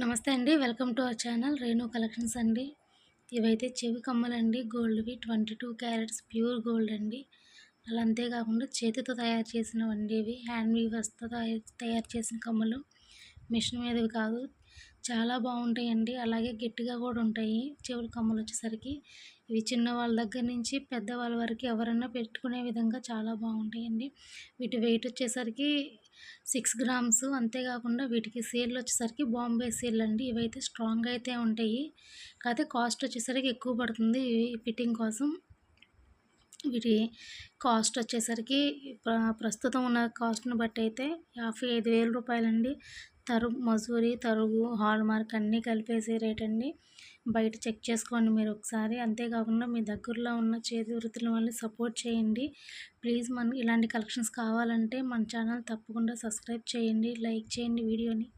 నమస్తే అండి. Welcome to our channel Renu collections అండి. ఇవైతే చెవి కమ్మలండి. గోల్డ్వి twenty two carats pure gold అండి. అలా అంతేకాకుండా చేతితో తయారు చేసినవండి ఇవి హ్యాండ్ వీవర్స్తో తయారు చేసిన కమ్మలు మిషన్ మీదవి కాదు చాలా బాగుంటాయండి. అలాగే గట్టిగా కూడా ఉంటాయి. చెవులు కమ్మలు వచ్చేసరికి ఇవి చిన్న వాళ్ళ దగ్గర నుంచి పెద్దవాళ్ళ వరకు ఎవరైనా పెట్టుకునే విధంగా చాలా బాగుంటాయండి. వీటి వెయిట్ వచ్చేసరికి సిక్స్ గ్రామ్స్ అంతేకాకుండా వీటికి సీల్ వచ్చేసరికి బాంబే సీల్ అండి. ఇవైతే స్ట్రాంగ్ అయితే ఉంటాయి. కాకపోతే కాస్ట్ వచ్చేసరికి ఎక్కువ పడుతుంది ఫిట్టింగ్ కోసం. వీటి కాస్ట్ వచ్చేసరికి ప్రస్తుతం ఉన్న కాస్ట్ని బట్టి అయితే యాభై ఐదు వేల రూపాయలండి. తరుగు మజూరి తరుగు హాల్ మార్క్ అన్నీ కలిపేసే రేట్ అండి. బయట చెక్ చేసుకోండి మీరు ఒకసారి. అంతేకాకుండా మీ దగ్గరలో ఉన్న చేతి వృత్తుల వల్ల సపోర్ట్ చేయండి. ప్లీజ్ మన ఇలాంటి కలెక్షన్స్ కావాలంటే మన ఛానల్ తప్పకుండా సబ్స్క్రైబ్ చేయండి. లైక్ చేయండి వీడియోని.